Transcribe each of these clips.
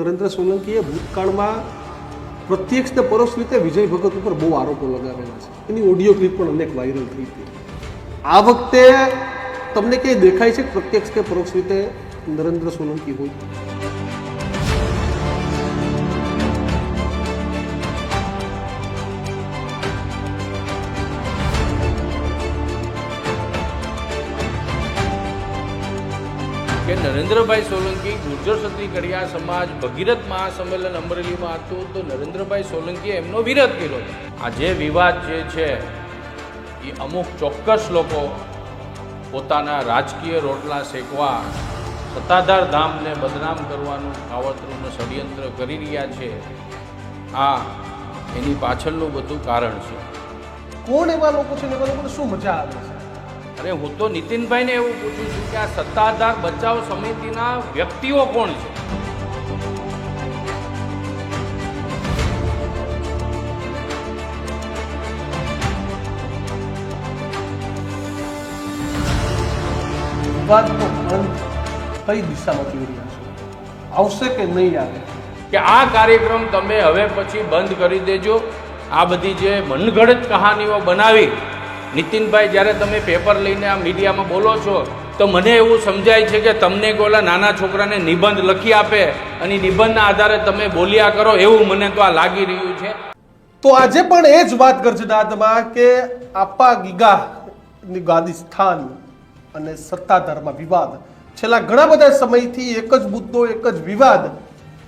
નરેન્દ્ર સોલંકીએ ભૂતકાળમાં પ્રત્યક્ષ ને પરોક્ષ રીતે વિજય ભગત ઉપર બહુ આરોપો લગાવેલા છે. એની ઓડિયો ક્લિપ પણ અનેક વાયરલ થઈ હતી. આ વખતે તમને ક્યાંય દેખાય છે પ્રત્યક્ષ કે પરોક્ષ રીતે નરેન્દ્ર સોલંકી હોય? નરેન્દ્રભાઈ સોલંકી, ગુર્જર ક્ષત્રિય કડિયા સમાજ, ભગીરથ મહાસંમેલન, અમરેલીમાં હતું તો નરેન્દ્રભાઈ સોલંકીએ એમનો વિરોધ કર્યો. આ જે વિવાદ જે છે, એ અમુક ચોક્કસ લોકો પોતાના રાજકીય રોટલા શેકવા, સત્તાધાર ધામને બદનામ કરવાનું કાવતરૂનું ષડયંત્ર કરી રહ્યા છે, આ એની પાછળનું બધું કારણ છે. કોણ એવા લોકો છે એવા લોકોને શું મજા આવે છે? અરે હું તો નીતિનભાઈને એવું પૂછું છું કે આ સત્તાધાર બચાવ સમિતિના વ્યક્તિઓ કોણ છે? વિવાદનો અંત કઈ દિશામાં જોઈ રહ્યા છો? આવશે કે નહીં આવે? કે આ કાર્યક્રમ તમે હવે પછી બંધ કરી દેજો. આ બધી જે મનગઢત કહાનીઓ બનાવી નીતિનભાઈ, જ્યારે તમે પેપર લઈને આ મીડિયામાં બોલો છો, તો મને એવું સમજાય છે કે તમને ગોલા નાના છોકરાને નિબંધ લખી આપે અને નિબંધના આધારે તમે બોલ્યા કરો એવું મને તો આ લાગી રહ્યું છે. તો આજે પણ એ જ વાત ગર્જદાદમાં કે આપા ગીગા ગાદી સ્થાન અને સત્તાધારમાં વિવાદ. છેલ્લા ઘણા બધા સમયથી એક જ મુદ્દો, એક જ વિવાદ.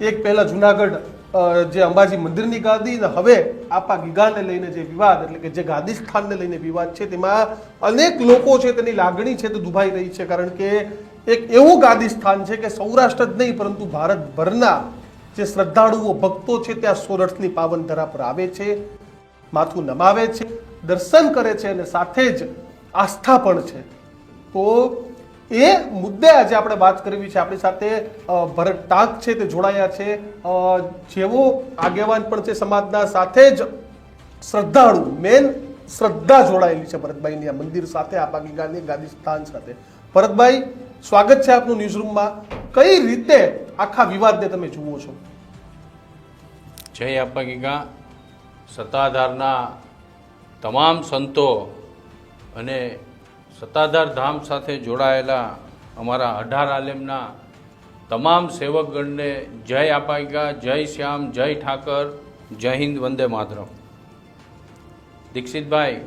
એક પહેલા જુનાગઢ જે અંબાજી મંદિરની ગાદી ને હવે આપા ગીગાને લઈને જે વિવાદ, એટલે કે જે ગાદી સ્થાનને લઈને વિવાદ છે, તેમાં અનેક લોકો છે તેની લાગણી છે તે દુભાઈ રહી છે, કારણ કે એક એવું ગાદી સ્થાન છે કે સૌરાષ્ટ્ર જ નહીં, પરંતુ ભારતભરના જે શ્રદ્ધાળુઓ, ભક્તો છે ત્યાં સોરઠની પાવન ધરા પર આવે છે, માથું નમાવે છે, દર્શન કરે છે અને સાથે જ આસ્થા પણ છે. તો એ મુદ્દે આજે આપણે વાત કરવી છે. આપણી સાથે ભરત ટાંક છે, તે જોડાયા છે. જેવો આગેવાન પણ છે સમાજના, સાથે જ શ્રદ્ધાળુ, મેન શ્રદ્ધા જોડાયેલી છે ભરતભાઈની આ મંદિર સાથે, આ બાગીગાની ગાંધી સ્થાન સાથે. ભરતભાઈ, સ્વાગત છે આપનું ન્યૂઝરૂમમાં. કઈ રીતે આખા વિવાદને તમે જુઓ છો? જય અપાગીગા સત્તાધારના તમામ સંતો અને સત્તાધાર ધામ સાથે જોડાયેલા અમારા અઢાર આલેમના તમામ સેવકગણને જય અપાગીગા જય શ્યામ, જય ઠાકર, જય હિન્દ, વંદે માતરમ. દીક્ષિતભાઈ,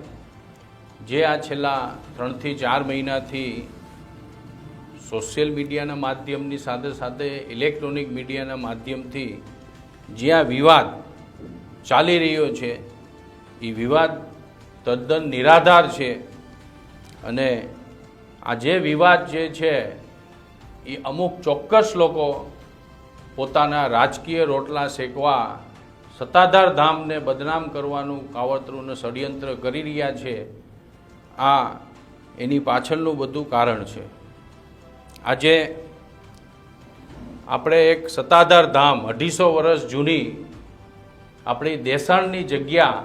જે આ છેલ્લા ત્રણથી ચાર મહિનાથી સોશિયલ મીડિયાના માધ્યમની સાથે સાથે ઇલેક્ટ્રોનિક મીડિયાના માધ્યમથી જે આ વિવાદ ચાલી રહ્યો છે એ વિવાદ તદ્દન નિરાધાર છે. અને આ જે વિવાદ જે છે, એ અમુક ચોક્કસ લોકો પોતાના રાજકીય રોટલા શેકવા, સત્તાધાર ધામને બદનામ કરવાનું કાવતરું ષડયંત્ર કરી રહ્યા છે, આ એની પાછળનું બધું કારણ છે. આજે આપણે એક સત્તાધાર ધામ અઢીસો વર્ષ જૂની આપણી દેસાણની જગ્યા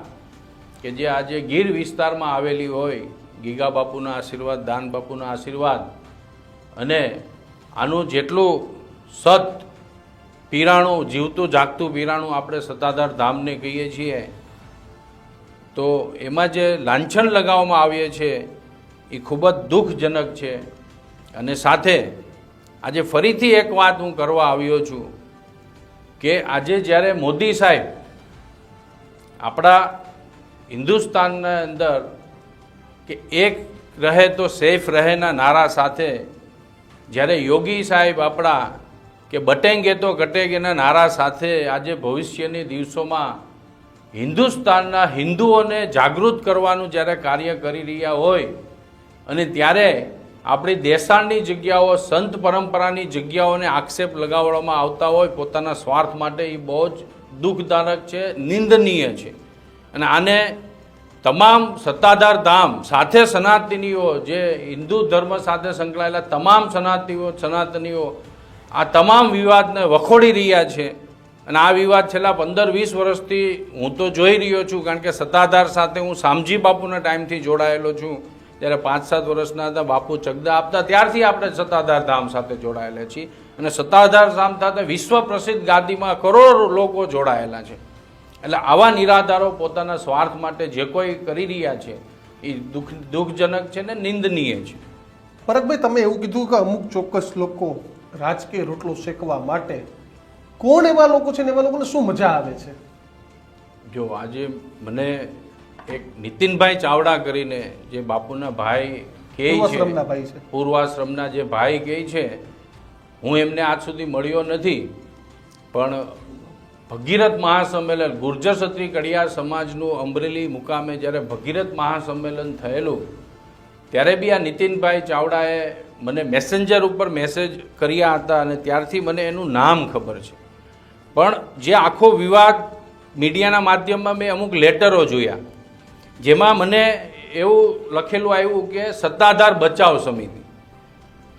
કે જે આજે ગીર વિસ્તારમાં આવેલી હોય ગીગા બાપુના આશીર્વાદ, દાન બાપુના આશીર્વાદ અને આનું જેટલું સત પીરાણું, જીવતું, જાગતું પીરાણું આપણે સત્તાધાર ધામને કહીએ છીએ, તો એમાં જે લાંછન લગાવવામાં આવીએ છે, એ ખૂબ જ દુઃખજનક છે. અને સાથે આજે ફરીથી એક વાત હું કરવા આવ્યો છું કે આજે જ્યારે મોદી સાહેબ આપણા હિન્દુસ્તાનના અંદર કે એક રહે તો સેફ રહેના નારા સાથે જ્યારે યોગી સાહેબ આપણા કે બટેંગે તો કટેગેના નારા સાથે આજે ભવિષ્યની દિવસોમાં હિન્દુસ્તાનના હિન્દુઓને જાગૃત કરવાનું જ્યારે કાર્ય કરી રહ્યા હોય અને ત્યારે આપણી દેશાણની જગ્યાઓ, સંત પરંપરાની જગ્યાઓને આક્ષેપ લગાવવામાં આવતા હોય, પોતાના સ્વાર્થ માટે એ બહુ જ દુઃખદાયક છે, નિંદનીય છે. અને આને તમામ સત્તાધાર ધામ સાથે સનાતનીઓ, જે હિન્દુ ધર્મ સાથે સંકળાયેલા તમામ સનાતનીઓ સનાતનીઓ, આ તમામ વિવાદને વખોડી રહ્યા છે. અને આ વિવાદ છેલ્લા પંદર વીસ વર્ષથી હું તો જોઈ રહ્યો છું, કારણ કે સત્તાધાર સાથે હું શામજી બાપુના ટાઈમથી જોડાયેલો છું. જ્યારે પાંચ સાત વર્ષના હતા, બાપુ ચગદા આપતા, ત્યારથી આપણે સત્તાધાર ધામ સાથે જોડાયેલા છીએ. અને સત્તાધાર ધામ સાથે વિશ્વ પ્રસિદ્ધ ગાદીમાં કરોડો લોકો જોડાયેલા છે. એટલે આવા નિરાધારો પોતાના સ્વાર્થ માટે જે કોઈ કરી રહ્યા છે એ દુઃખ દુઃખજનક છે ને નિંદનીય છે. ભરતભાઈ તમે એવું કીધું કે અમુક ચોક્કસ લોકો રાજકીય રોટલો શેકવા માટે કોણ એવા લોકો છે ને એવા લોકોને શું મજા આવે છે? જો આજે મને એક નીતિનભાઈ ચાવડા કરીને જે બાપુના ભાઈ કહે છે પૂર્વાશ્રમના છે. પૂર્વાશ્રમના જે ભાઈ કહે છે હું એમને આજ સુધી મળ્યો નથી પણ ભગીરથ મહાસંમેલન ગુર્જર ક્ષત્રિય કડિયા સમાજનું અમરેલી મુકામે જ્યારે ભગીરથ મહાસંમેલન થયેલું, ત્યારે બી આ નીતિનભાઈ ચાવડાએ મને મેસેન્જર ઉપર મેસેજ કર્યા હતા અને ત્યારથી મને એનું નામ ખબર છે. પણ જે આખો વિવાદ મીડિયાના માધ્યમમાં મેં અમુક લેટરો જોયા, જેમાં મને એવું લખેલું આવ્યું કે સત્તાધાર બચાવ સમિતિ.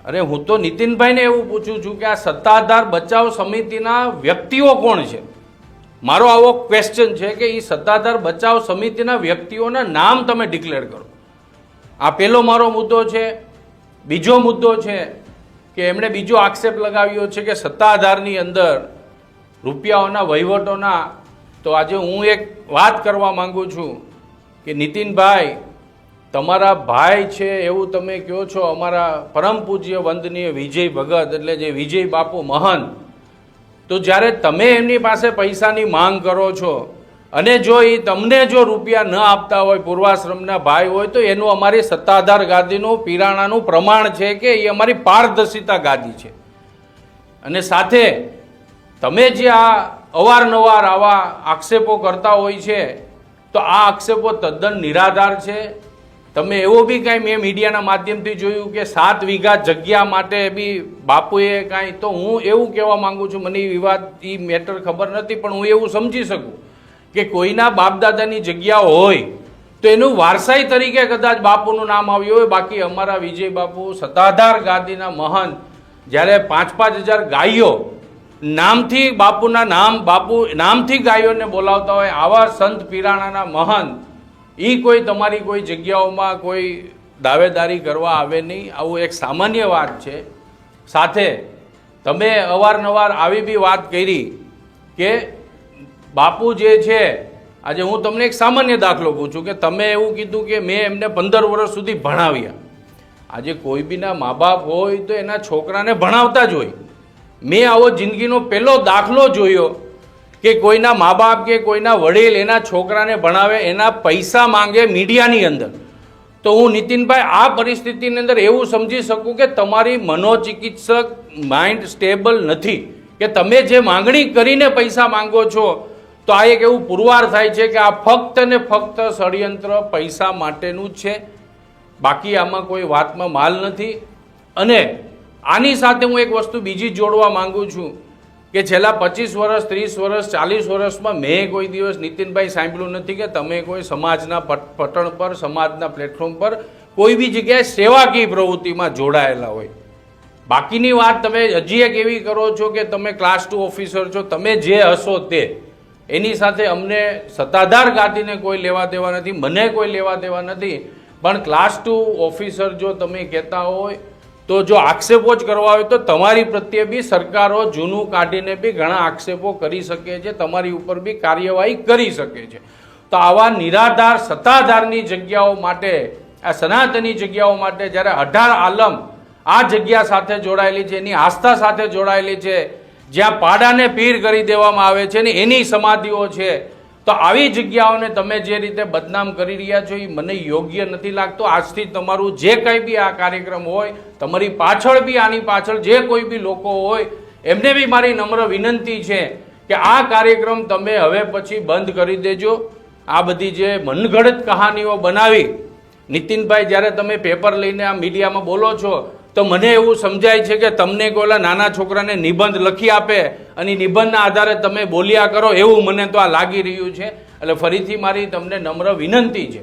અરે હું તો નીતિનભાઈને એવું પૂછું છું કે આ સત્તાધાર બચાવ સમિતિના વ્યક્તિઓ કોણ છે? મારો આવો ક્વેશ્ચન છે કે એ સત્તાધાર બચાવ સમિતિના વ્યક્તિઓના નામ તમે ડિક્લેર કરો. આ પહેલો મારો મુદ્દો છે. બીજો મુદ્દો છે કે એમણે બીજો આક્ષેપ લગાવ્યો છે કે સત્તાધારની અંદર રૂપિયાઓના વહીવટોના, તો આજે હું એક વાત કરવા માંગુ છું કે નીતિનભાઈ, તમારા ભાઈ છે એવું તમે કહો છો, અમારા પરમ પૂજ્ય વંદનીય વિજય ભગત, એટલે જે વિજય બાપુ મહંત તો જ્યારે તમે એમની પાસે પૈસાની માંગ કરો છો અને જો એ તમને જો રૂપિયા ન આપતા હોય, પૂર્વાશ્રમના ભાઈ હોય, તો એનું અમારી સત્તાધાર ગાદીનું પીરાણાનું પ્રમાણ છે કે એ અમારી પારદર્શિતા ગાદી છે. અને સાથે તમે જે આ અવારનવાર આવા આક્ષેપો કરતા હોય છે, તો આ આક્ષેપો તદ્દન નિરાધાર છે. તમે એવો બી કાંઈ મેં મીડિયાના માધ્યમથી જોયું કે સાત વીઘા જગ્યા માટે બી બાપુએ કાંઈ, તો હું એવું કહેવા માંગુ છું, મને વિવાદ એ મેટર ખબર નથી, પણ હું એવું સમજી શકું કે કોઈના બાપદાદાની જગ્યા હોય, તો એનું વારસાઈ તરીકે કદાચ બાપુનું નામ આવ્યું હોય, બાકી અમારા વિજય બાપુ, સત્તાધાર ગાદીના મહંત જ્યારે પાંચ પાંચ હજાર ગાયો નામથી બાપુના નામ, બાપુ નામથી ગાયોને બોલાવતા હોય, આવા સંત પીરાણાના મહંત એ કોઈ તમારી કોઈ જગ્યાઓમાં કોઈ દાવેદારી કરવા આવે નહીં. આવું એક સામાન્ય વાત છે. સાથે તમે અવારનવાર આવી બી વાત કરી કે બાપુ જે છે, આજે હું તમને એક સામાન્ય દાખલો પૂછું કે તમે એવું કીધું કે મેં એમને પંદર વર્ષ સુધી ભણાવ્યા. આજે કોઈ બીના મા બાપ હોય તો એના છોકરાને ભણાવતા જ હોય. મેં આવો જિંદગીનો પહેલો દાખલો જોયો. કે કોઈના મા બાપ કે કોઈના વડીલ એના છોકરાને ભણાવે, એના પૈસા માંગે મીડિયાની અંદર. તો હું નીતિનભાઈ આ પરિસ્થિતિની અંદર એવું સમજી શકું કે તમારી મનોચિકિત્સક માઇન્ડ સ્ટેબલ નથી. કે તમે જે માંગણી કરીને પૈસા માંગો છો, તો આ એક એવું પુરવાર થાય છે કે આ ફક્ત ને ફક્ત ષડયંત્ર પૈસા માટેનું જ છે. બાકી આમાં કોઈ વાતમાં માલ નથી. અને આની સાથે હું એક વસ્તુ બીજી જોડવા માંગુ છું. કે છેલ્લા પચીસ વર્ષ, ત્રીસ વર્ષ, ચાલીસ વર્ષમાં મેં કોઈ દિવસ નીતિનભાઈ સાંભળ્યું નથી કે તમે કોઈ સમાજના પટ- પટણ પર, સમાજના પ્લેટફોર્મ પર કોઈ બી જગ્યાએ સેવાકીય પ્રવૃત્તિમાં જોડાયેલા હોય. બાકીની વાત તમે હજી એક એવી કરો છો કે તમે ક્લાસ ટુ ઓફિસર છો, તમે જે હશો તે, એની સાથે અમને સત્તાધાર ગાદીને કોઈ લેવા દેવા નથી, મને કોઈ લેવા દેવા નથી, પણ ક્લાસ ટુ ઓફિસર જો તમે કહેતા હોય તો જો આક્ષેપો જ કરવા હોય તો તમારી પ્રત્યે બી સરકારો જૂનું કાઢીને બી ઘણા આક્ષેપો કરી શકે છે, તમારી ઉપર બી કાર્યવાહી કરી શકે છે. તો આવા નિરાધાર, સત્તાધારની જગ્યાઓ માટે, આ સનાતની જગ્યાઓ માટે જ્યારે અઢાર આલમ આ જગ્યા સાથે જોડાયેલી છે, એની આસ્થા સાથે જોડાયેલી છે, જ્યાં પાડાને પીર કરી દેવામાં આવે છે ને એની સમાધિઓ છે તો આવી જગ્યાઓને તમે જે રીતે બદનામ કરી રહ્યા છો, એ મને યોગ્ય નથી લાગતો. આજથી તમારું જે કંઈ બી આ કાર્યક્રમ હોય, તમારી પાછળ બી આની પાછળ જે કોઈ બી લોકો હોય, એમને બી મારી નમ્ર વિનંતી છે કે આ કાર્યક્રમ તમે હવે પછી બંધ કરી દેજો. આ બધી જે મનગઢત કહાનીઓ બનાવી, નીતિનભાઈ, જ્યારે તમે પેપર લઈને આ મીડિયામાં બોલો છો તો મને એવું સમજાય છે કે તમને કોઈ નાના છોકરાને નિબંધ લખી આપે અને નિબંધના આધારે તમે બોલ્યા કરો એવું મને તો આ લાગી રહ્યું છે. એટલે ફરીથી મારી તમને નમ્ર વિનંતી છે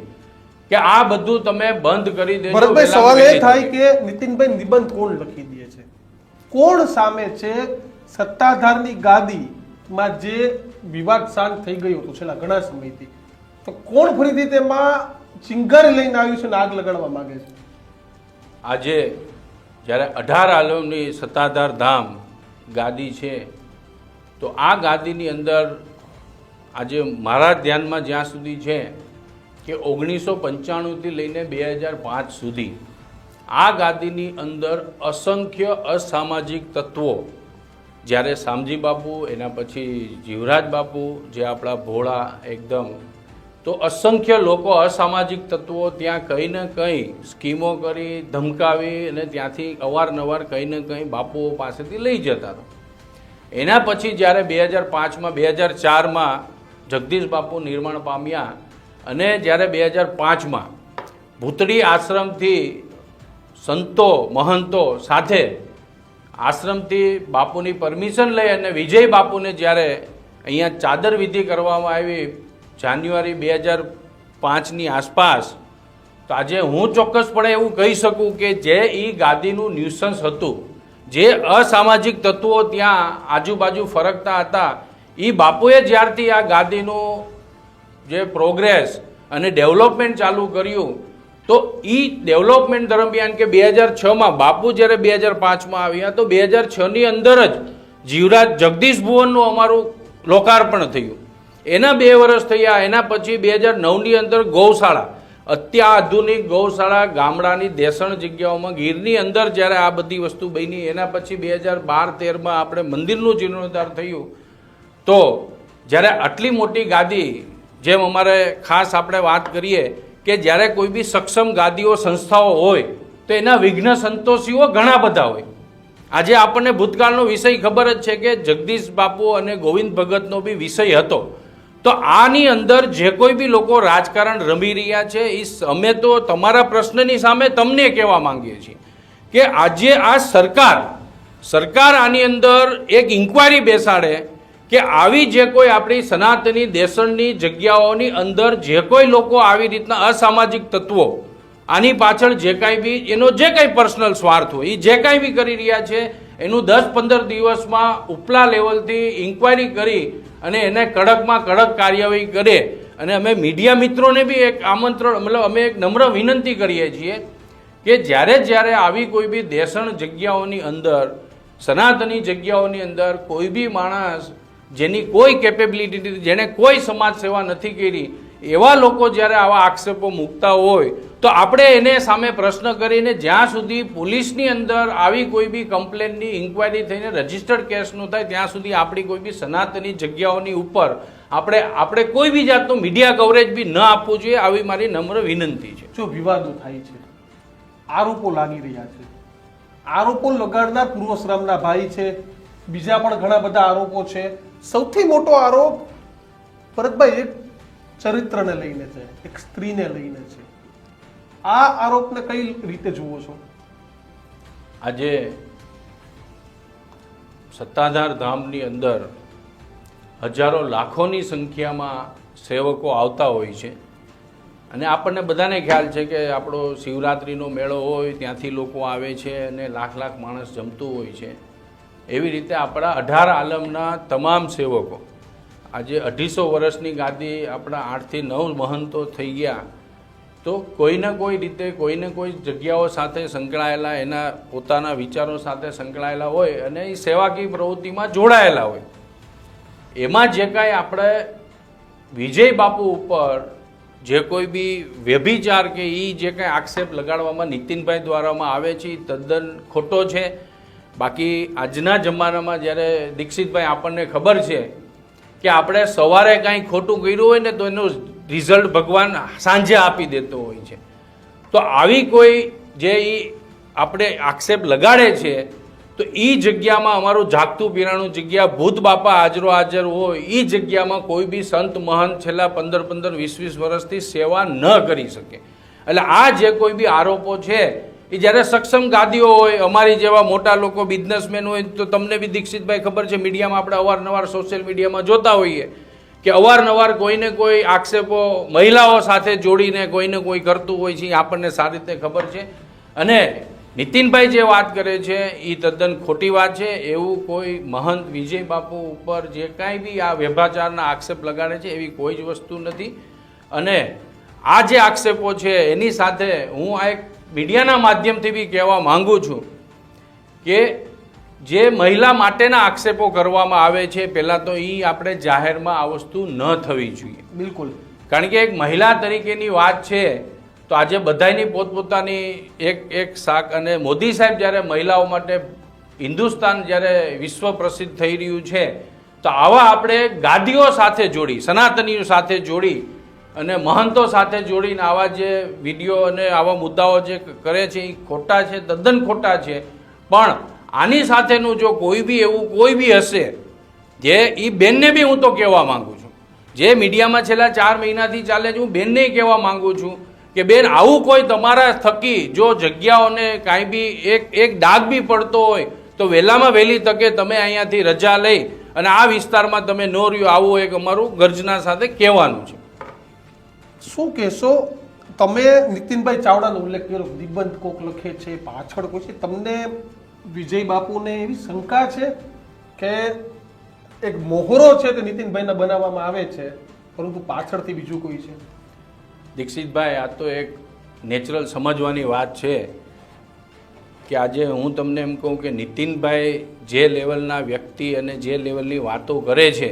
કે આ બધું તમે બંધ કરી દેજો. ભરતભાઈ સવાલ એ થાય કે નીતિનભાઈ નિબંધ કોણ લખી દે છે? કોણ સામે છે? સત્તાધારની ગાદીમાં જે વિવાદ શાંત થઈ ગયું હતું છેલ્લા ઘણા સમયથી. તો કોણ ફરીથી તેમાં ચિંગર લઈને આવ્યું છે અને આગ લગાડવા માંગે છે? આજે જ્યારે અઢાર આલમની સત્તાધાર ધામ ગાદી છે, તો આ ગાદીની અંદર આજે મારા ધ્યાનમાં જ્યાં સુધી છે કે ઓગણીસો પંચાણુંથી લઈને બે હજાર પાંચ સુધી આ ગાદીની અંદર અસંખ્ય અસામાજિક તત્વો, જ્યારે શામજી બાપુ, એના પછી જીવરાજ બાપુ, જે આપણા ભોળા એકદમ તો અસંખ્ય લોકો અસામાજિક તત્વો ત્યાં કંઈ ને કંઈ સ્કીમો કરી, ધમકાવી અને ત્યાંથી અવારનવાર કંઈ ને કંઈ બાપુઓ પાસેથી લઈ જતા હતા. એના પછી જ્યારે બે હજાર પાંચમાં, બે હજાર ચારમાં જગદીશ બાપુ નિર્માણ પામ્યા અને જ્યારે બે હજાર પાંચમાં ભૂતળી આશ્રમથી સંતો, મહંતો સાથે આશ્રમથી બાપુની પરમિશન લઈ અને વિજય બાપુને જ્યારે અહીંયા ચાદર વિધિ કરવામાં આવી જાન્યુઆરી બે હજાર પાંચની આસપાસ, તો આજે હું ચોક્કસપણે એવું કહી શકું કે જે એ ગાદીનું ન્યુસન્સ હતું, જે અસામાજિક તત્વો ત્યાં આજુબાજુ ફરકતા હતા એ બાપુએ જ્યારથી આ ગાદીનું જે પ્રોગ્રેસ અને ડેવલપમેન્ટ ચાલુ કર્યું, તો એ ડેવલપમેન્ટ દરમિયાન કે બે હજાર છમાં બાપુ જ્યારે બે હજાર પાંચમાં આવ્યા, તો બે હજાર છની અંદર જ જીવરાજ જગદીશ ભુવનનું અમારું લોકાર્પણ થયું. એના બે વર્ષ થયા, એના પછી બે હજાર નવની અંદર ગૌશાળા, અત્યાધુનિક ગૌશાળા ગામડાની દેસણ જગ્યાઓમાં, ગીરની અંદર જ્યારે આ બધી વસ્તુ બની, એના પછી બે હજાર બાર તેરમાં આપણે મંદિરનું જીર્ણોદ્ધાર થયું. તો જ્યારે આટલી મોટી ગાદી, જેમ અમારે ખાસ આપણે વાત કરીએ કે જ્યારે કોઈ બી સક્ષમ ગાદીઓ સંસ્થાઓ હોય, તો એના વિઘ્ન સંતોષીઓ ઘણા બધા હોય. આજે આપણને ભૂતકાળનો વિષય ખબર જ છે કે જગદીશ બાપુ અને ગોવિંદ ભગતનો બી વિષય હતો. તો આની અંદર જે કોઈ બી લોકો રાજકારણ રમી રહ્યા છે એ અમે તો તમારા પ્રશ્નની સામે તમને કહેવા માંગીએ છીએ કે આજે આ સરકાર સરકાર આની અંદર એક ઇન્કવાયરી બેસાડે કે આવી જે કોઈ આપણી સનાતની, દેશણની જગ્યાઓની અંદર જે કોઈ લોકો આવી રીતના અસામાજિક તત્વો, આની પાછળ જે કાંઈ બી, એનો જે કાંઈ પર્સનલ સ્વાર્થ હોય એ જે કાંઈ બી કરી રહ્યા છે, એનું દસ પંદર દિવસમાં ઉપલા લેવલથી ઇન્કવાયરી કરી અને એને કડકમાં કડક કાર્યવાહી કરે. અને અમે મીડિયા મિત્રોને બી એક આમંત્રણ, મતલબ અમે એક નમ્ર વિનંતી કરીએ છીએ કે જ્યારે જ્યારે આવી કોઈ બી દેશણ જગ્યાઓની અંદર, સનાતની જગ્યાઓની અંદર કોઈ બી માણસ જેની કોઈ કેપેબિલિટી જેણે કોઈ સમાજ સેવા નથી કરી, એવા લોકો જ્યારે આવા આક્ષેપો મૂકતા હોય તો આપણે એને સામે પ્રશ્ન કરીને જ્યાં સુધી પોલીસની અંદર આવી કોઈ બી કમ્પ્લેનની ઇન્કવાયરી થઈને રજિસ્ટર્ડ કેસનું થાય, ત્યાં સુધી આપણી કોઈ બી સનાતની જગ્યાઓની ઉપર આપણે આપણે કોઈ બી જાતનું મીડિયા કવરેજ બી ન આપવું જોઈએ, આવી મારી નમ્ર વિનંતી છે. જો વિવાદો થાય છે, આરોપો લાગી રહ્યા છે, આરોપો લગાડનાર પૂર્વશ્રમના ભાઈ છે, બીજા પણ ઘણા બધા આરોપો છે. સૌથી મોટો આરોપ ભરતભાઈ એક ચરિત્રને લઈને છે, એક સ્ત્રીને લઈને છે. આ આરોપને કઈ રીતે જુઓ છો? આજે સત્તાધાર ધામની અંદર હજારો લાખોની સંખ્યામાં સેવકો આવતા હોય છે. અને આપણને બધાને ખ્યાલ છે કે આપણો શિવરાત્રિનો મેળો હોય, ત્યાંથી લોકો આવે છે અને લાખ લાખ માણસ જમતું હોય છે. એવી રીતે આપણા અઢાર આલમના તમામ સેવકો આજે અઢીસો વર્ષની ગાદી આપણા આઠથી નવ મહંતો થઈ ગયા. તો કોઈને કોઈ રીતે કોઈને કોઈ જગ્યાઓ સાથે સંકળાયેલા, એના પોતાના વિચારો સાથે સંકળાયેલા હોય અને એ સેવાકીય પ્રવૃત્તિમાં જોડાયેલા હોય. એમાં જે કાંઈ આપણે વિજય બાપુ ઉપર જે કોઈ બી વ્યભિચાર કે એ જે કાંઈ આક્ષેપ લગાડવામાં નીતિનભાઈ દ્વારામાં આવે છે એ તદ્દન ખોટો છે. બાકી આજના જમાનામાં જ્યારે દીક્ષિતભાઈ આપણને ખબર છે કે આપણે સવારે કાંઈ ખોટું કર્યું હોય ને તો એનું રિઝલ્ટ ભગવાન સાંજે આપી દેતો હોય છે. તો આવી કોઈ જે એ આપણે આક્ષેપ લગાડે છે, તો એ જગ્યામાં અમારું જાગતું પીરાણું જગ્યા, ભૂત બાપા હાજરો હાજર હોય એ જગ્યામાં કોઈ બી સંત મહંત છેલ્લા પંદર પંદર વીસ વીસ વર્ષથી સેવા ન કરી શકે. એટલે આ જે કોઈ બી આરોપો છે એ જ્યારે સક્ષમ ગાદીઓ હોય, અમારી જેવા મોટા લોકો બિઝનેસમેન હોય, તો તમને બી દીક્ષિતભાઈ ખબર છે, મીડિયામાં આપણે અવારનવાર સોશિયલ મીડિયામાં જોતા હોઈએ. કે અવારનવાર કોઈને કોઈ આક્ષેપો મહિલાઓ સાથે જોડીને કોઈને કોઈ કરતું હોય છે આપણને સારી રીતે ખબર છે. અને નીતિનભાઈ જે વાત કરે છે, એ તદ્દન ખોટી વાત છે. એવું કોઈ મહંત વિજય બાપુ ઉપર જે કાંઈ બી આ વ્યભાચારના આક્ષેપ લગાડે છે, એવી કોઈ જ વસ્તુ નથી. અને આ જે આક્ષેપો છે, એની સાથે હું આ એક મીડિયાના માધ્યમથી બી કહેવા માંગુ છું કે જે મહિલા માટેના આક્ષેપો કરવામાં આવે છે પહેલાં તો એ આપણે જાહેરમાં આ વસ્તુ ન થવી જોઈએ. બિલકુલ. કારણ કે એક મહિલા તરીકેની વાત છે તો આજે બધાની પોતપોતાની એક એક શાક અને મોદી સાહેબ જ્યારે મહિલાઓ માટે હિન્દુસ્તાન જ્યારે વિશ્વ પ્રસિદ્ધ થઈ રહ્યું છે તો આવા આપણે ગાદીઓ સાથે જોડી સનાતનીઓ સાથે જોડી અને મહંતો સાથે જોડીને આવા જે વીડિયો અને આવા મુદ્દાઓ જે કરે છે એ ખોટા છે તદ્દન ખોટા છે. પણ આની સાથેનું જો કોઈ બી એવું કોઈ બી હશે, જે એ બેનને બી હું તો કહેવા માંગુ છું. જે મીડિયામાં છેલ્લા ચાર મહિનાથી ચાલે છે, હું બેનને કહેવા માંગુ છું કે બેન, આવું કોઈ તમારા થકી જો જગ્યાઓને કાંઈ બી એક એક ડાઘ બી પડતો હોય, તો વહેલામાં વહેલી તકે તમે અહીંયાથી રજા લઈ અને આ વિસ્તારમાં તમે ન રહ્યો, આવું એક અમારું ગર્જના સાથે કહેવાનું છે. શું કહેશો? તમે નીતિનભાઈ ચાવડાનો ઉલ્લેખ કર્યો નિબંધ કોક લખે છે, પાછળ કોઈ છે? તમને વિજય બાપુને એવી શંકા છે કે એક મોહરો છે તે નીતિનભાઈને બનાવવામાં આવે છે, પરંતુ પાછળથી બીજું કોઈ છે? દીક્ષિતભાઈ, આ તો એક નેચરલ સમજવાની વાત છે કે આજે હું તમને એમ કહું કે નીતિનભાઈ જે લેવલના વ્યક્તિ અને જે લેવલની વાતો કરે છે,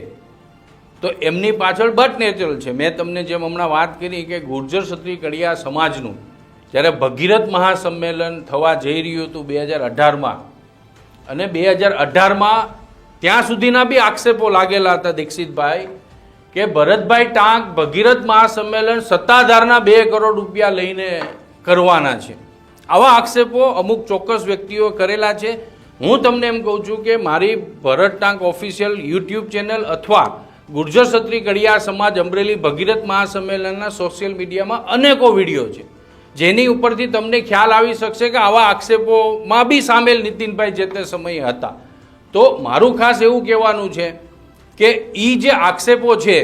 તો એમની પાછળ બટ નેચરલ છે. મેં તમને જેમ હમણાં વાત કરી કે ગુર્જર ક્ષત્રિય કડિયા સમાજનું જ્યારે ભગીરથ મહાસંમેલન થવા જઈ રહ્યું હતું બે હજાર અઢારમાં, અને બે હજાર અઢારમાં ત્યાં સુધીના બી આક્ષેપો લાગેલા હતા દીક્ષિતભાઈ, કે ભરતભાઈ ટાંક ભગીરથ મહાસંમેલન સત્તાધારના બે કરોડ રૂપિયા લઈને કરવાના છે. આવા આક્ષેપો અમુક ચોક્કસ વ્યક્તિઓ કરેલા છે. હું તમને એમ કહું છું કે મારી Bharat Tank official YouTube channel અથવા ગુર્જર ક્ષત્રિય કડિયા સમાજ અમરેલી ભગીરથ મહાસંમેલનના સોશિયલ મીડિયામાં અનેકો વીડિયો છે. જેની ઉપરથી તમને ખ્યાલ આવી શકશે કે આવા આક્ષેપોમાં બી સામેલ નીતિનભાઈ જે તે સમયે હતા. તો મારું ખાસ એવું કહેવાનું છે કે એ જે આક્ષેપો છે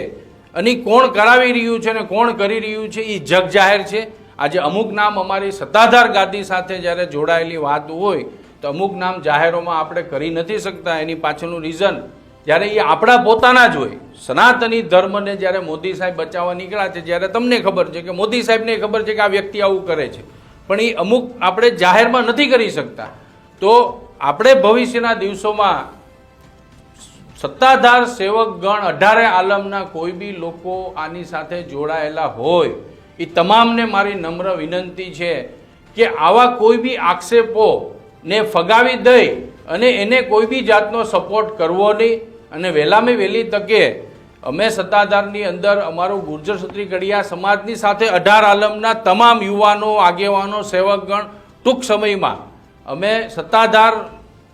અને કોણ કરાવી રહ્યું છે અને કોણ કરી રહ્યું છે એ જગ જાહેર છે. આજે અમુક નામ અમારી સત્તાધાર ગાદી સાથે જ્યારે જોડાયેલી વાત હોય, તો અમુક નામ જાહેરોમાં આપણે કરી નથી શકતા. એની પાછળનું રીઝન જ્યારે એ આપણા પોતાના જ હોય. સનાતની ધર્મને જ્યારે મોદી સાહેબ બચાવવા નીકળ્યા છે, જ્યારે તમને ખબર છે કે મોદી સાહેબને ખબર છે કે આ વ્યક્તિ આવું કરે છે. પણ એ અમુક આપણે જાહેરમાં નથી કરી શકતા. તો આપણે ભવિષ્યના દિવસોમાં સત્તાધાર સેવક ગણ અઢારે આલમના કોઈ બી લોકો આની સાથે જોડાયેલા હોય, એ તમામને મારી નમ્ર વિનંતી છે કે આવા કોઈ બી આક્ષેપોને ફગાવી દઈ અને એને કોઈ બી જાતનો સપોર્ટ કરવો નહીં. અને વહેલામાં વહેલી તકે અમે સત્તાધારની અંદર અમારું ગુર્જર ક્ષત્રિય કડિયા સમાજની સાથે અઢાર આલમના તમામ યુવાનો, આગેવાનો, સેવકગણ ટૂંક સમયમાં અમે સત્તાધાર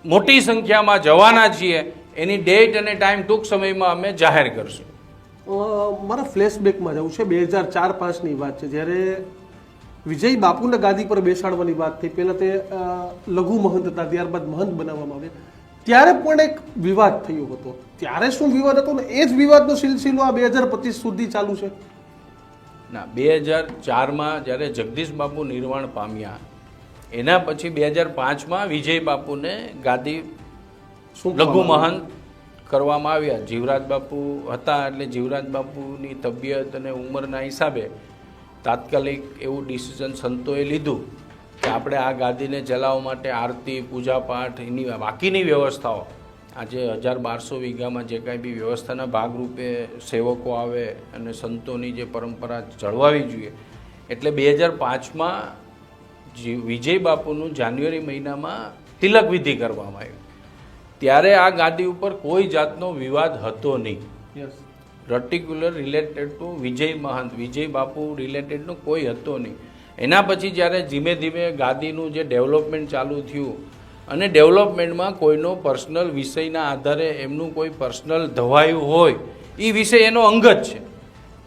મોટી સંખ્યામાં જવાના છીએ. એની ડેટ અને ટાઈમ ટૂંક સમયમાં અમે જાહેર કરશું. મારા ફ્લેશબેકમાં જવું છે. બે હજાર ચાર પાંચની વાત છે. જ્યારે વિજય બાપુને ગાદી પર બેસાડવાની વાત થઈ, પહેલાં તે લઘુ મહંત હતા. ત્યારબાદ મહંત બનાવવામાં આવ્યા. ત્યારે પણ એક વિવાદ થયો હતો. ત્યારે શું વિવાદ હતો ને એ જ વિવાદનો સિલસિલો આ બે હજાર પચીસ સુધી ચાલુ છે. ના બે હજાર ચારમાં જ્યારે જગદીશ બાપુ નિર્વાણ પામ્યા એના પછી બે હજાર પાંચમાં વિજય બાપુને ગાદી લઘુ મહંત કરવામાં આવ્યા. જીવરાજ બાપુ હતા એટલે જીવરાજ બાપુની તબિયત અને ઉંમરના હિસાબે તાત્કાલિક એવું ડિસિઝન સંતોએ લીધું. કે આપણે આ ગાદીને ચલાવવા માટે આરતી પૂજાપાઠ એની બાકીની વ્યવસ્થાઓ. આજે હજાર બારસો વીઘામાં જે કાંઈ બી વ્યવસ્થાના ભાગરૂપે સેવકો આવે અને સંતોની જે પરંપરા જળવાવી જોઈએ. એટલે બે હજાર પાંચમાં જી વિજય બાપુનું જાન્યુઆરી મહિનામાં તિલક વિધિ કરવામાં આવી. ત્યારે આ ગાદી ઉપર કોઈ જાતનો વિવાદ હતો નહીં. પર્ટિક્યુલર રિલેટેડ ટુ વિજય મહંત વિજય બાપુ રિલેટેડનો કોઈ હતો નહીં. એના પછી જ્યારે ધીમે ધીમે ગાદીનું જે ડેવલપમેન્ટ ચાલુ થયું અને ડેવલપમેન્ટમાં કોઈનો પર્સનલ વિષયના આધારે એમનું કોઈ પર્સનલ ધવાયું હોય એ વિષય એનો અંગત છે.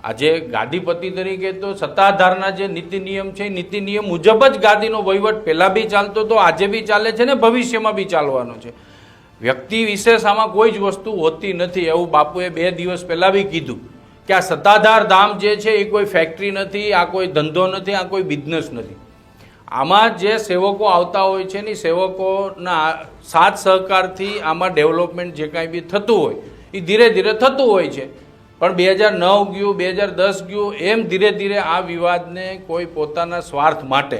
આજે ગાદીપતિ તરીકે તો સત્તાધારના જે નીતિ નિયમ છે નીતિ નિયમ મુજબ જ ગાદીનો વહીવટ પહેલાં બી ચાલતો હતો, આજે બી ચાલે છે ને ભવિષ્યમાં બી ચાલવાનો છે. વ્યક્તિ વિશેષ આમાં કોઈ જ વસ્તુ હોતી નથી, એવું બાપુએ બે દિવસ પહેલાં બી કીધું. કે આ સત્તાધાર ધામ જે છે એ કોઈ ફેક્ટરી નથી, આ કોઈ ધંધો નથી, આ કોઈ બિઝનેસ નથી. આમાં જે સેવકો આવતા હોય છે ને સેવકોના સાથ સહકારથી આમાં ડેવલપમેન્ટ જે કાંઈ બી થતું હોય, એ ધીરે ધીરે થતું હોય છે. પણ બે હજાર નવ ગયું, બે હજાર દસ ગયું, એમ ધીરે ધીરે આ વિવાદને કોઈ પોતાના સ્વાર્થ માટે,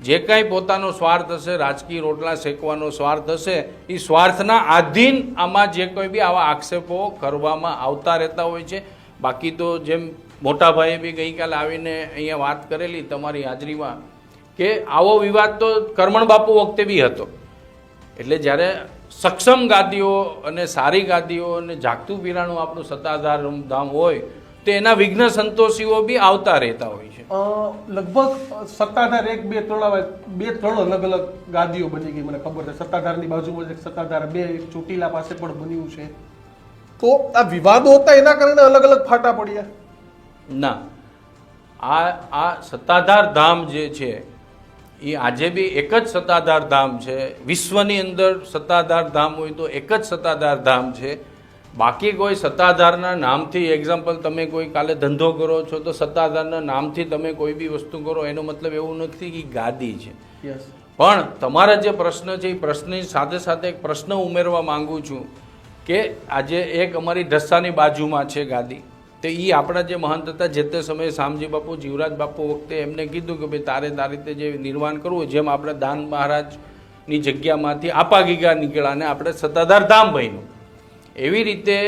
જે કાંઈ પોતાનો સ્વાર્થ હશે, રાજકીય રોટલા શેકવાનો સ્વાર્થ હશે, એ સ્વાર્થના આધીન આમાં જે કોઈ બી આવા આક્ષેપો કરવામાં આવતા રહેતા હોય છે. બાકી તો જેમ મોટાભાઈએ બી ગઈકાલે આવીને અહીંયા વાત કરેલી તમારી હાજરીમાં કે આવો વિવાદ તો કરમણ બાપુ વખતે બી હતો. એટલે જ્યારે સક્ષમ ગાદીઓ અને સારી ગાદીઓ અને જાગતું પીરાણું આપણું સત્તાધાર ધામ હોય, તો એના વિઘ્ન સંતોષીઓ બી આવતા રહેતા હોય છે. લગભગ સત્તાધાર એક બે ત્રણ બે ત્રણ અલગ અલગ ગાદીઓ બની ગઈ, મને ખબર છે. સત્તાધારની બાજુમાં એક સત્તાધાર, બે એક ચોટીલા પાસે પણ બન્યું છે. તો આ વિવાદો હતા એના કારણે અલગ અલગ ફાટા પડ્યા. ના. આ આ સત્તાધાર ધામ જે છે એ આજે બી એક જ સત્તાધાર ધામ છે. વિશ્વની અંદર સત્તાધાર ધામ હોય તો એક જ સત્તાધાર ધામ છે. બાકી કોઈ સત્તાધારના નામથી એક્ઝામ્પલ તમે કોઈ કાલે ધંધો કરો છો તો સત્તાધારના નામથી તમે કોઈ બી વસ્તુ કરો એનો મતલબ એવું નથી કે ગાદી છે. પણ તમારા જે પ્રશ્ન છે એ પ્રશ્નની સાથે સાથે એક પ્રશ્ન ઉમેરવા માંગુ છું. કે આજે એક અમારી ઢસાની બાજુમાં છે ગાદી. તો એ આપણા જે મહંત હતા, જે તે સમયે શામજી બાપુ, જીવરાજ બાપુ વખતે એમને કીધું કે ભાઈ, તારે તારી રીતે જે નિર્માણ કરવું જેમ આપણે દાન મહારાજની જગ્યામાંથી આપા ગીગા નીકળ્યા ને આપણે સત્તાધાર ધામ બન્યું. એવી રીતે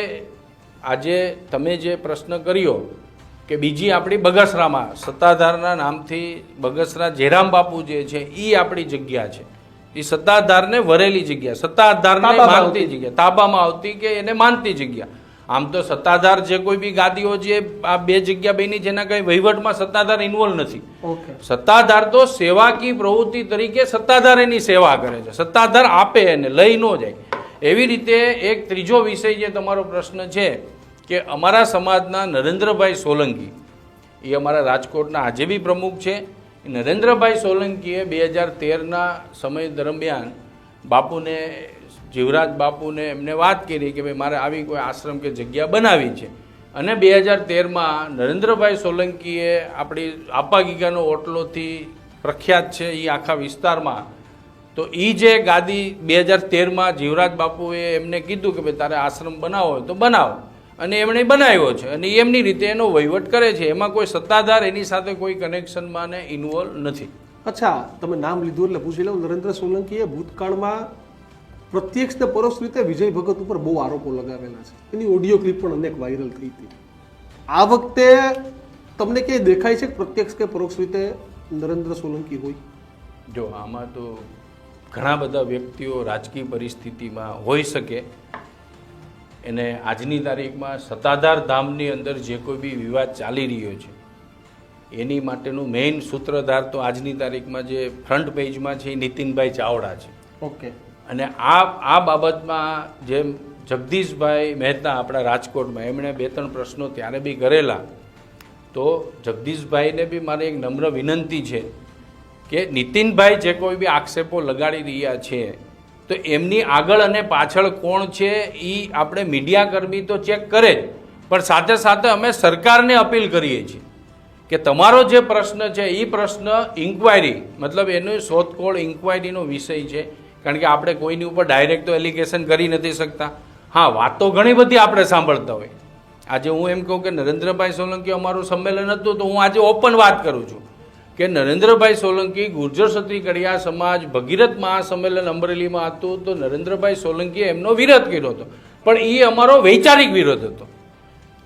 આજે તમે જે પ્રશ્ન કર્યો કે બીજી આપણી બગસરામાં સત્તાધારના નામથી બગસરા જેરામ બાપુ જે છે એ આપણી જગ્યા છે. એ સત્તાધારને વરેલી જગ્યા સત્તાધારને માનતી જગ્યા તાબામાં આવતી કે એને માનતી જગ્યા. આમ તો સત્તાધાર જે કોઈ બી ગાદીઓ જે આ બે જગ્યા બની જેના કઈ વહીવટમાં સત્તાધાર ઇન્વોલ્વ નથી. સત્તાધાર તો સેવાકી પ્રવૃત્તિ તરીકે સત્તાધાર એની સેવા કરે છે. સત્તાધાર આપે એને લઈ ન જાય. એવી રીતે એક ત્રીજો વિષય જે તમારો પ્રશ્ન છે કે અમારા સમાજના નરેન્દ્રભાઈ સોલંકી એ અમારા રાજકોટના આજે બી પ્રમુખ છે. નરેન્દ્રભાઈ સોલંકીએ બે હજાર તેરના સમય દરમિયાન બાપુને, જીવરાજ બાપુને એમને વાત કરી કે ભાઈ, મારે આવી કોઈ આશ્રમ કે જગ્યા બનાવી છે. અને બે હજાર તેરમાં નરેન્દ્રભાઈ સોલંકીએ આપણી આપા ગીગાનો ઓટલોથી પ્રખ્યાત છે એ આખા વિસ્તારમાં. તો એ જે ગાદી બે હજાર તેરમાં જીવરાજ બાપુએ એમને કીધું કે ભાઈ, તારે આશ્રમ બનાવો હોય તો બનાવો. અને એમણે બનાવ્યો છે અને એમની રીતે એનો વહીવટ કરે છે. એમાં કોઈ સત્તાધાર એની સાથે કોઈ કનેક્શનમાં ને ઇન્વોલ્વ નથી. અચ્છા તમે નામ લીધું એટલે પૂછી લઉં. નરેન્દ્ર સોલંકીએ ભૂતકાળમાં પ્રત્યક્ષ ને પરોક્ષ રીતે વિજય ભગત ઉપર બહુ આરોપો લગાવેલા છે. એની ઓડિયો ક્લિપ પણ અનેક વાયરલ થઈ હતી. આ વખતે તમને ક્યાંય દેખાય છે કે પ્રત્યક્ષ કે પરોક્ષ રીતે નરેન્દ્ર સોલંકી હોય? જો આમાં તો ઘણા બધા વ્યક્તિઓ રાજકીય પરિસ્થિતિમાં હોઈ શકે. એને આજની તારીખમાં સત્તાધાર ધામની અંદર જે કોઈ બી વિવાદ ચાલી રહ્યો છે એની માટેનું મેઇન સૂત્રધાર તો આજની તારીખમાં જે ફ્રન્ટ પેજમાં છે એ નીતિનભાઈ ચાવડા છે. ઓકે. અને આ આ બાબતમાં જેમ જગદીશભાઈ મહેતા આપણા રાજકોટમાં એમણે બે ત્રણ પ્રશ્નો ત્યારે બી કરેલા તો જગદીશભાઈને બી મારી એક નમ્ર વિનંતી છે કે નીતિનભાઈ જે કોઈ બી આક્ષેપો લગાડી રહ્યા છે તો એમની આગળ અને પાછળ કોણ છે એ આપણે મીડિયાકર્મી તો ચેક કરે જ. પણ સાથે સાથે અમે સરકારને અપીલ કરીએ છીએ કે તમારો જે પ્રશ્ન છે એ પ્રશ્ન ઇન્ક્વાયરી મતલબ એનો શોધખોળ ઇન્ક્વાયરીનો વિષય છે. કારણ કે આપણે કોઈની ઉપર ડાયરેક્ટ તો એલિગેશન કરી નથી શકતા. હા, વાત તો ઘણી બધી આપણે સાંભળતા હોય. આજે હું એમ કહું કે નરેન્દ્રભાઈ સોલંકી અમારું સંમેલન હતું, તો હું આજે ઓપન વાત કરું છું. કે નરેન્દ્રભાઈ સોલંકી ગુર્જર ક્ષત્રિય કડિયા સમાજ ભગીરથ મહાસંમેલન અમરેલીમાં હતું તો નરેન્દ્રભાઈ સોલંકીએ એમનો વિરોધ કર્યો હતો. પણ એ અમારો વૈચારિક વિરોધ હતો.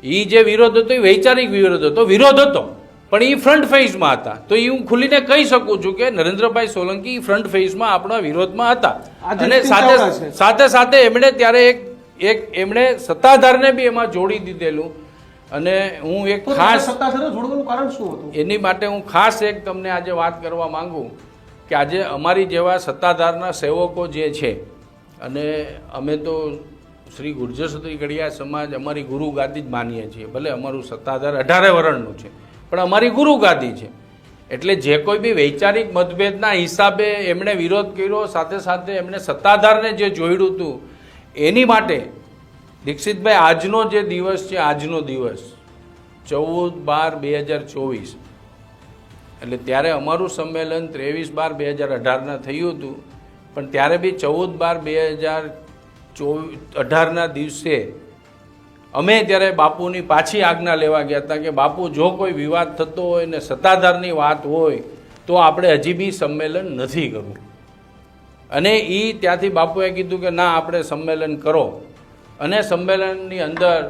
એ જે વિરોધ હતો એ વૈચારિક વિરોધ હતો. વિરોધ હતો પણ એ ફ્રન્ટ ફેઝમાં હતા. તો એ હું ખુલીને કહી શકું છું કે નરેન્દ્રભાઈ સોલંકી ફ્રન્ટ ફેઝમાં આપણા વિરોધમાં હતા. અને સાથે સાથે સાથે એમણે ત્યારે એક એક એમણે સત્તાધારને બી એમાં જોડી દીધેલું. અને હું એક ખાસ સત્તાધારે જોડવાનું કારણ શું હતું? એની માટે હું ખાસ એક તમને આજે વાત કરવા માંગુ કે આજે અમારી જેવા સત્તાધારના સેવકો જે છે અને અમે તો શ્રી ગુર્જર ક્ષત્રિય કડિયા સમાજ અમારી ગુરુ ગાદી જ માનીએ છીએ ભલે અમારું સત્તાધાર અઢારે વરણનું છે પણ અમારી ગુરુ ગાદી છે. એટલે જે કોઈ બી વૈચારિક મતભેદના હિસાબે એમણે વિરોધ કર્યો સાથે સાથે એમણે સત્તાધારને જે જોડ્યું હતું એની માટે દીક્ષિતભાઈ, આજનો જે દિવસ છે, આજનો દિવસ, ચૌદ બાર બે હજાર ચોવીસ. એટલે ત્યારે અમારું સંમેલન ત્રેવીસ બાર બે હજાર અઢારના થયું હતું. પણ ત્યારે બી ચૌદ બાર બે હજાર ચોવીસ અઢારના દિવસે અમે ત્યારે બાપુની પાછી આજ્ઞા લેવા ગયા હતા કે, બાપુ, જો કોઈ વિવાદ થતો હોય ને સત્તાધારની વાત હોય, તો આપણે હજી બી સંમેલન નથી કરવું. અને એ ત્યાંથી બાપુએ કીધું કે, ના, આપણે સંમેલન કરો. અને સંમેલનની અંદર,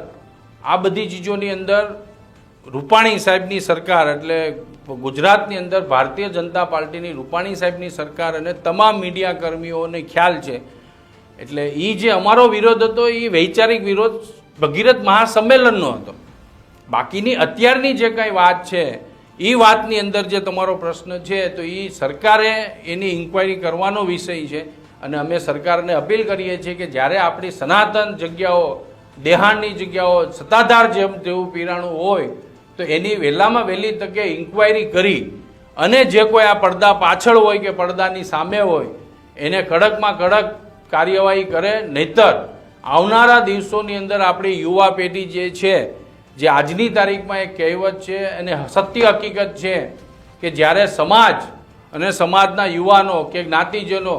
આ બધી ચીજોની અંદર રૂપાણી સાહેબની સરકાર એટલે ગુજરાતની અંદર ભારતીય જનતા પાર્ટીની રૂપાણી સાહેબની સરકાર અને તમામ મીડિયા કર્મીઓને ખ્યાલ છે. એટલે એ જે અમારો વિરોધ હતો એ વૈચારિક વિરોધ ભગીરથ મહાસંમેલનનો હતો. બાકીની અત્યારની જે કાંઈ વાત છે એ વાતની અંદર જે તમારો પ્રશ્ન છે, તો એ સરકારે એની ઇન્ક્વાયરી કરવાનો વિષય છે. અને અમે સરકારને અપીલ કરીએ છીએ કે જ્યારે આપણી સનાતન જગ્યાઓ, દેહાણની જગ્યાઓ, સત્તાધાર જેમ જેવું પીરાણું હોય, તો એની વહેલામાં વહેલી તકે ઇન્ક્વાયરી કરી અને જે કોઈ આ પડદા પાછળ હોય કે પડદાની સામે હોય, એને કડકમાં કડક કાર્યવાહી કરે. નહીતર, આવનારા દિવસોની અંદર આપણી યુવા પેઢી જે છે, જે આજની તારીખમાં એક કહેવત છે અને સત્ય હકીકત છે કે જ્યારે સમાજ અને સમાજના યુવાનો કે જ્ઞાતિજનો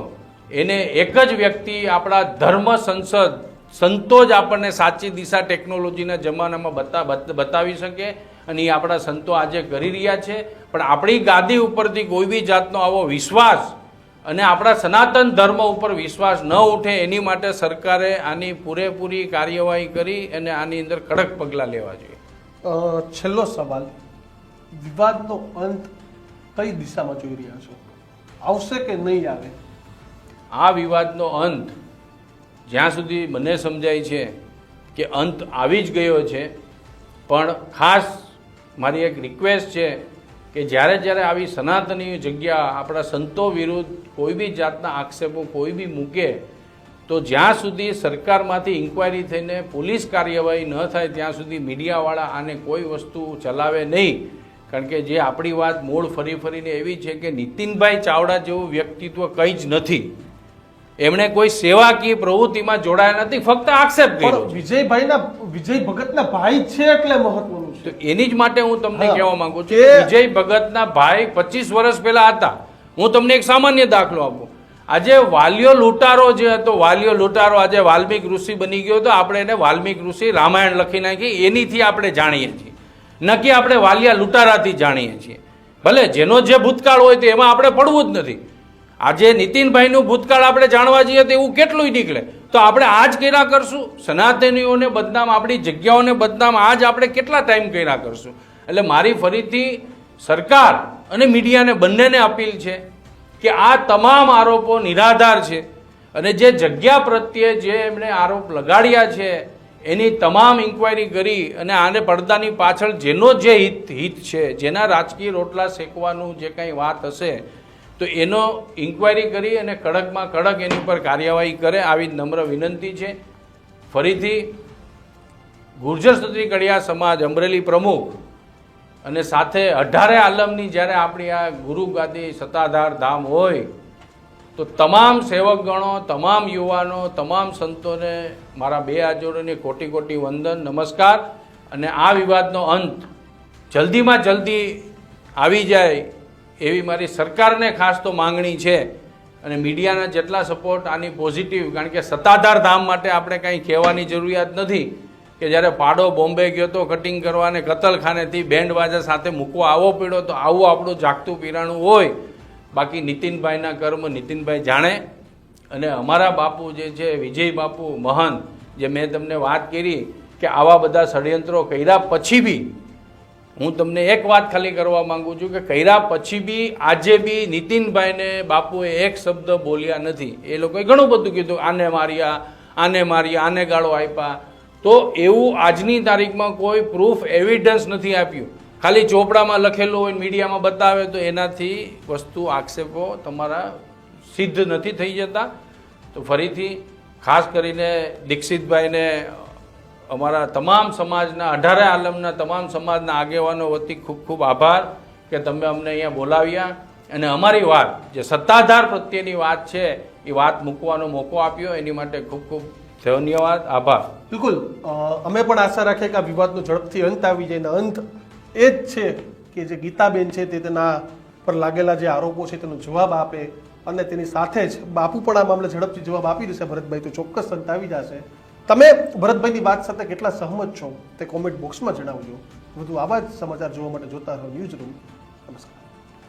એને એક જ વ્યક્તિ આપણા ધર્મ સંસદ સંતો જ આપણને સાચી દિશા ટેકનોલોજીના જમાનામાં બતા બત- બતાવી શકે અને એ આપણા સંતો આજે કરી રહ્યા છે. પણ આપણી ગાદી ઉપરથી કોઈ બી જાતનો આવો વિશ્વાસ અને આપણા સનાતન ધર્મ ઉપર વિશ્વાસ ન ઉઠે એની માટે સરકારે આની પૂરેપૂરી કાર્યવાહી કરી અને આની અંદર કડક પગલાં લેવા જોઈએ. છેલ્લો સવાલ. વિવાદનો અંત કઈ દિશામાં જોઈ રહ્યા છો? આવશે કે નહીં આવે? આ વિવાદનો અંત જ્યાં સુધી મને સમજાય છે કે અંત આવી જ ગયો છે, પણ ખાસ મારી એક રિક્વેસ્ટ છે કે જ્યારે જ્યારે આવી સનાતની જગ્યા આપણા સંતો વિરુદ્ધ કોઈ બી જાતના આક્ષેપો કોઈ બી મૂકે, તો જ્યાં સુધી સરકારમાંથી ઇન્ક્વાયરી થઈને પોલીસ કાર્યવાહી ન થાય, ત્યાં સુધી મીડિયાવાળા આને કોઈ વસ્તુ ચલાવે નહીં. કારણ કે જે આપણી વાત મૂળ ફરી ફરીને એવી છે કે નીતિનભાઈ ચાવડા જેવું વ્યક્તિત્વ કંઈ જ નથી. એમણે કોઈ સેવાકીય પ્રવૃત્તિમાં જોડાયા નથી ફક્ત આક્ષેપ કર્યો વિજયભાઈના વિજય ભગતના ભાઈ છે એટલે મહત્વનું છે. એની જ માટે હું તમને કહેવા માંગુ છું વિજય ભગતના ભાઈ પચીસ વર્ષ પહેલા હતા. હું તમને એક સામાન્ય દાખલો આપું. આજે વાલિયો લૂંટારો જે હતો વાલિયો લૂંટારો આજે વાલ્મિક ઋષિ બની ગયો હતો. આપણે એને વાલ્મિક ઋષિ રામાયણ લખી નાખી. એનીથી આપણે જાણીએ છીએ. નક્કી આપણે વાલિયા લૂંટારાથી જાણીએ છીએ. ભલે જેનો જે ભૂતકાળ હોય તો એમાં આપણે પડવું જ નથી. આજે નીતિનભાઈનું ભૂતકાળ આપણે જાણવા જઈએ તો એવું કેટલું નીકળે. તો આપણે આજ કર્યા કરશું. સનાતનીઓને બદનામ, આપણી જગ્યાઓને બદનામ આજ આપણે કેટલા ટાઈમ કર્યા કરશું. એટલે મારી ફરીથી સરકાર અને મીડિયાને બંનેને અપીલ છે કે આ તમામ આરોપો નિરાધાર છે અને જે જગ્યા પ્રત્યે જે એમણે આરોપ લગાડ્યા છે, એની તમામ ઇન્ક્વાયરી કરી અને આને પડદાની પાછળ જેનો જે હિત હિત છે, જેના રાજકીય રોટલા શેકવાનું જે કંઈ વાત હશે તો એનો ઇન્ક્વાયરી કરી અને કડકમાં કડક એની પર કાર્યવાહી કરે આવી નમ્ર વિનંતી છે. ફરીથી ગુર્જર સ્ત્રી કડિયા સમાજ અમરેલી પ્રમુખ અને સાથે અઢારે આલમની જ્યારે આપણી આ ગુરુ ગાદી સત્તાધાર ધામ હોય, તો તમામ સેવકગણો, તમામ યુવાનો, તમામ સંતોને મારા બે હાજરોને કોટી કોટી વંદન, નમસ્કાર. અને આ વિવાદનો અંત જલ્દીમાં જલ્દી આવી જાય એવી મારી સરકારને ખાસ તો માંગણી છે અને મીડિયાના જેટલા સપોર્ટ આની પોઝિટિવ કારણ કે સત્તાધાર ધામ માટે આપણે કાંઈ કહેવાની જરૂરિયાત નથી કે જ્યારે પાડો બોમ્બે ગયો તો કટિંગ કરવા અને કતલખાનેથી બેન્ડ બાજા સાથે મૂકવા આવો પીડો તો આવું આપણું જાગતું પીરાણું હોય. બાકી નીતિનભાઈના કર્મ નીતિનભાઈ જાણે અને અમારા બાપુ જે છે, વિજય બાપુ મહંત જે મેં તમને વાત કરી કે આવા બધા ષડયંત્રો કર્યા પછી બી હું તમને એક વાત ખાલી કરવા માંગુ છું કે કર્યા પછી બી, આજે બી નીતિનભાઈને બાપુએ એક શબ્દ બોલ્યા નથી. એ લોકોએ ઘણું બધું કીધું, આને માર્યા આને માર્યા, આને ગાળો આપ્યા. તો એવું આજની તારીખમાં કોઈ પ્રૂફ એવિડન્સ નથી આપ્યું. ખાલી ચોપડામાં લખેલું હોય મીડિયામાં બતાવે તો એનાથી વસ્તુ આક્ષેપો તમારા સિદ્ધ નથી થઈ જતા. તો ફરીથી ખાસ કરીને દીક્ષિતભાઈને અમારા તમામ સમાજના, અઢારે આલમના તમામ સમાજના આગેવાનો વતી ખૂબ ખૂબ આભાર કે તમે અમને અહીંયા બોલાવ્યા. અને અમારી વાત, જે સત્તાધાર પ્રત્યેની વાત છે, એ વાત મૂકવાનો મોકો આપ્યો. એની માટે ખૂબ ખૂબ ધન્યવાદ, આભાર. બિલકુલ. અમે પણ આશા રાખીએ કે આ વિવાદનો ઝડપથી અંત આવી જાય. અંત એ જ છે કે જે ગીતાબેન છે તે તેના પર લાગેલા જે આરોપો છે તેનો જવાબ આપે. અને તેની સાથે જ બાપુ પણ આ મામલે ઝડપથી જવાબ આપી દેશે. ભરતભાઈ તો ચોક્કસ અંત આવી જશે. તમે ભરતભાઈની વાત સાથે કેટલા સહમત છો તે કોમેન્ટ બોક્સમાં જણાવજો. વધુ આવા જ સમાચાર જોવા માટે જોતા રહો ન્યૂઝ રૂમ